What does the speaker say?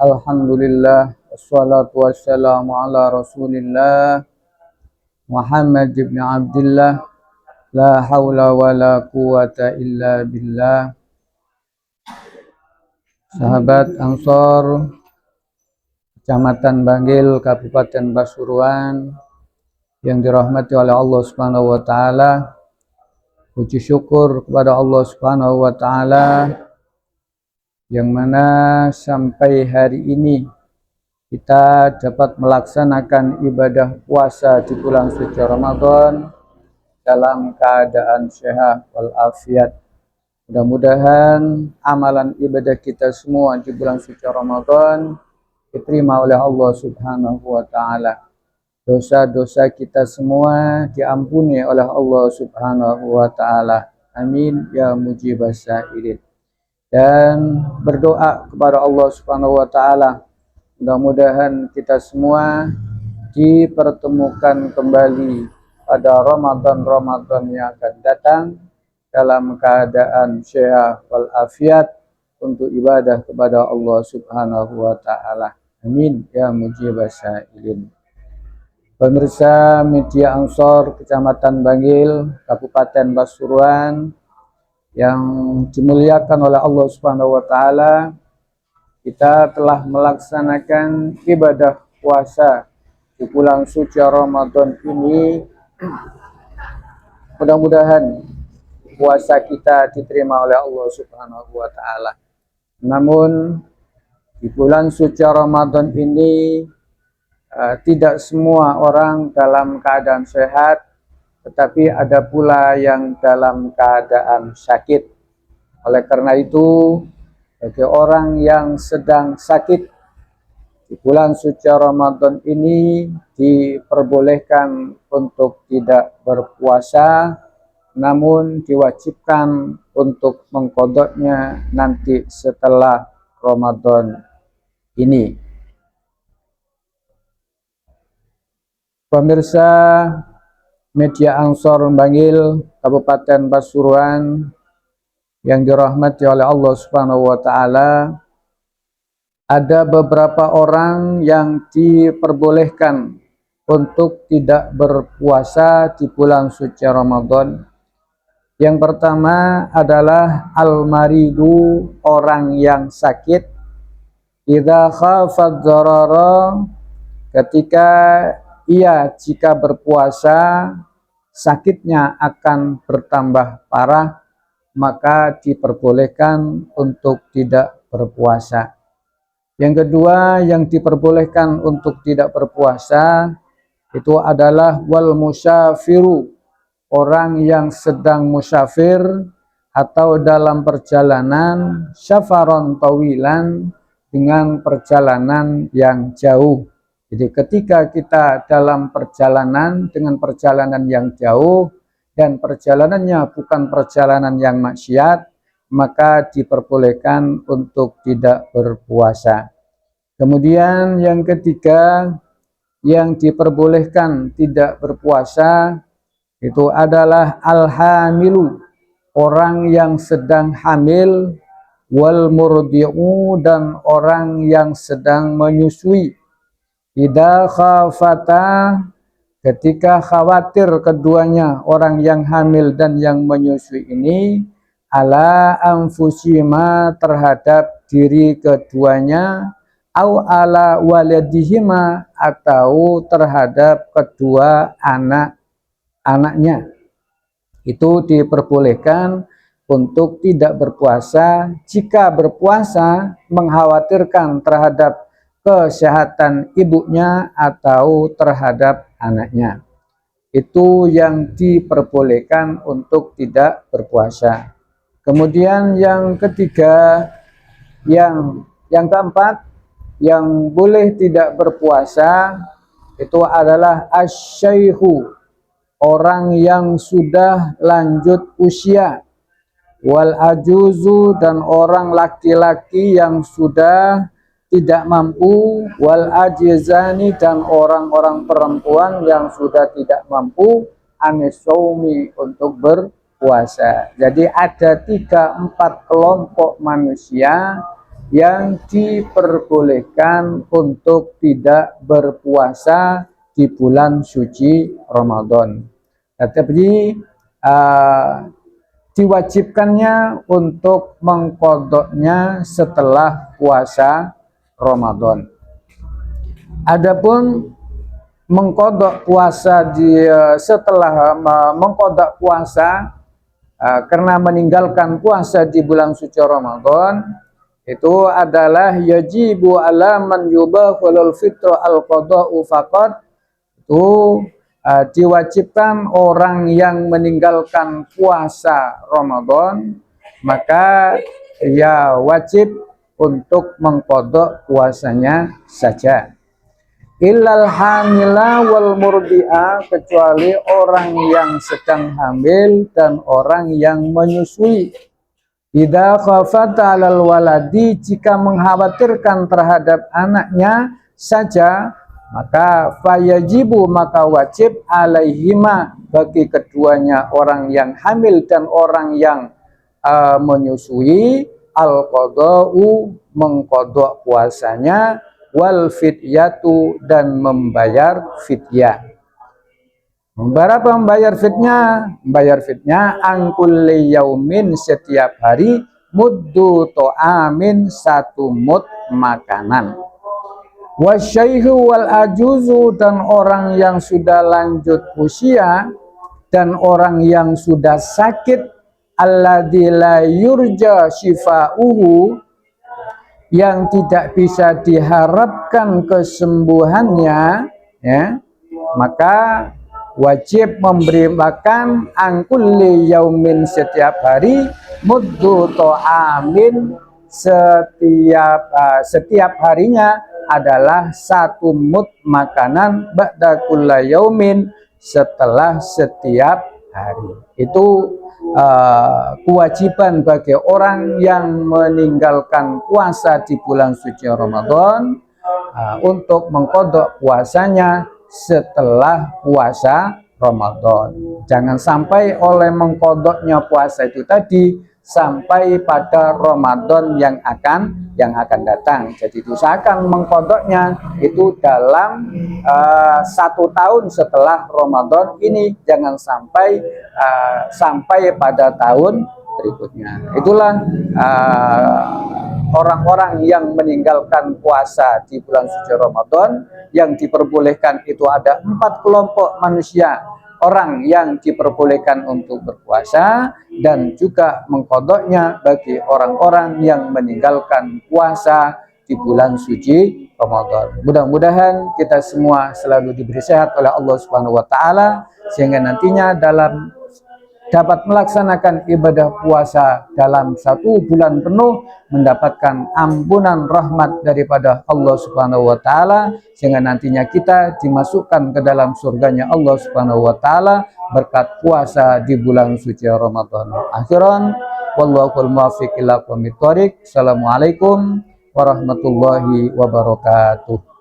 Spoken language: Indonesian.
Alhamdulillah Wassalatu wassalamu ala rasulillah Muhammad ibn Abdullah La hawla wa la quwata illa billah Sahabat Ansor Kecamatan Bangil, Kabupaten Pasuruan yang dirahmati oleh Allah Subhanahu wa taala. Puji syukur kepada Allah Subhanahu wa taala yang mana sampai hari ini kita dapat melaksanakan ibadah puasa di bulan suci Ramadan dalam keadaan sehat walafiat. Mudah-mudahan amalan ibadah kita semua di bulan suci Ramadan diterima oleh Allah Subhanahu wa taala. Dosa-dosa kita semua diampuni oleh Allah Subhanahu wa taala. Amin ya mujibas sa'ilin. Dan berdoa kepada Allah Subhanahu wa taala mudah-mudahan kita semua dipertemukan kembali pada Ramadan-Ramadan yang akan datang dalam keadaan sehat walafiat untuk ibadah kepada Allah Subhanahu wa taala. Amin ya mujibas sa'ilin. Pemirsa media Ansor Kecamatan Bangil, Kabupaten Pasuruan yang dimuliakan oleh Allah Subhanahu wa taala, kita telah melaksanakan ibadah puasa di bulan suci Ramadan ini. Mudah-mudahan puasa kita diterima oleh Allah Subhanahu wa taala. Namun di bulan suci Ramadan ini uh, tidak semua orang dalam keadaan sehat, tetapi ada pula yang dalam keadaan sakit. Oleh karena itu, bagi orang yang sedang sakit di bulan suci Ramadan ini diperbolehkan untuk tidak berpuasa, namun diwajibkan untuk mengkodoknya nanti setelah Ramadan ini. Pemirsa media Ansor Bangil, Kabupaten Pasuruan yang dirahmati oleh Allah Subhanahu wa taala, ada beberapa orang yang diperbolehkan untuk tidak berpuasa di bulan suci Ramadan. Yang pertama adalah al-maridu, orang yang sakit Idza darara ketika ia jika berpuasa sakitnya akan bertambah parah maka diperbolehkan untuk tidak berpuasa. Yang kedua yang diperbolehkan untuk tidak berpuasa itu adalah wal musyafiru orang yang sedang musyafir atau dalam perjalanan syafaron tawilan dengan perjalanan yang jauh. Jadi ketika kita dalam perjalanan dengan perjalanan yang jauh dan perjalanannya bukan perjalanan yang maksiat, maka diperbolehkan untuk tidak berpuasa. Kemudian yang ketiga yang diperbolehkan tidak berpuasa itu adalah al-hamilu, orang yang sedang hamil wal murdi'u dan orang yang sedang menyusui. Idza khafata ketika khawatir keduanya orang yang hamil dan yang menyusui ini ala anfusima terhadap diri keduanya au ala waladihima atau terhadap kedua anak-anaknya itu diperbolehkan untuk tidak berpuasa. Jika berpuasa mengkhawatirkan terhadap kesehatan ibunya atau terhadap anaknya. Itu yang diperbolehkan untuk tidak berpuasa. Kemudian yang ketiga, yang yang keempat, yang boleh tidak berpuasa itu adalah asyaihu, orang yang sudah lanjut usia wal ajuzu dan orang laki-laki yang sudah tidak mampu wal ajizani dan orang-orang perempuan yang sudah tidak mampu anisomi untuk berpuasa. Jadi ada tiga empat kelompok manusia yang diperbolehkan untuk tidak berpuasa di bulan suci Ramadan. Tetapi uh, diwajibkannya untuk mengkodoknya setelah puasa Ramadan. Adapun mengkodok puasa di setelah mengkodok puasa uh, karena meninggalkan puasa di bulan suci Ramadan itu adalah yajibu ala man yubahul fitra al qada'u faqat itu uh, diwajibkan orang yang meninggalkan puasa Ramadan maka ya wajib untuk mengkodok puasanya saja. Illal hamila wal murdi'a kecuali orang yang sedang hamil dan orang yang menyusui. Ida khafat alal waladi jika mengkhawatirkan terhadap anaknya saja maka fayajibu maka wajib alaihima bagi keduanya orang yang hamil dan orang yang uh, menyusui al qadau mengkodok puasanya wal fidyatu dan membayar fidyah Berapa membayar fitnya? Membayar fitnya angkul yaumin setiap hari muddu to'amin satu mud makanan. Wasyaihu wal ajuzu dan orang yang sudah lanjut usia dan orang yang sudah sakit alladzi la yurja shifa'uhu yang tidak bisa diharapkan kesembuhannya ya maka wajib memberi makan angkulli yaumin setiap hari muddu to'amin setiap uh, setiap harinya adalah satu mud makanan ba'da kulla yaumin setelah setiap hari. Itu uh, kewajiban bagi orang yang meninggalkan puasa di bulan suci Ramadan uh, untuk mengkodok puasanya setelah puasa Ramadan. Jangan sampai oleh mengkodoknya puasa itu tadi sampai pada Ramadan yang akan yang akan datang. Jadi usahakan mengkodoknya itu dalam uh, satu tahun setelah Ramadan ini jangan sampai uh, sampai pada tahun berikutnya. Itulah uh, orang-orang yang meninggalkan puasa di bulan suci Ramadan yang diperbolehkan itu ada empat kelompok manusia orang yang diperbolehkan untuk berpuasa dan juga mengkodoknya bagi orang-orang yang meninggalkan puasa di bulan suci Ramadan. Mudah-mudahan kita semua selalu diberi sehat oleh Allah Subhanahu wa taala sehingga nantinya dalam dapat melaksanakan ibadah puasa dalam satu bulan penuh mendapatkan ampunan rahmat daripada Allah Subhanahu wa taala sehingga nantinya kita dimasukkan ke dalam surganya Allah Subhanahu wa taala berkat puasa di bulan suci Ramadan. Akhiran muwaffiq ila Assalamualaikum warahmatullahi wabarakatuh.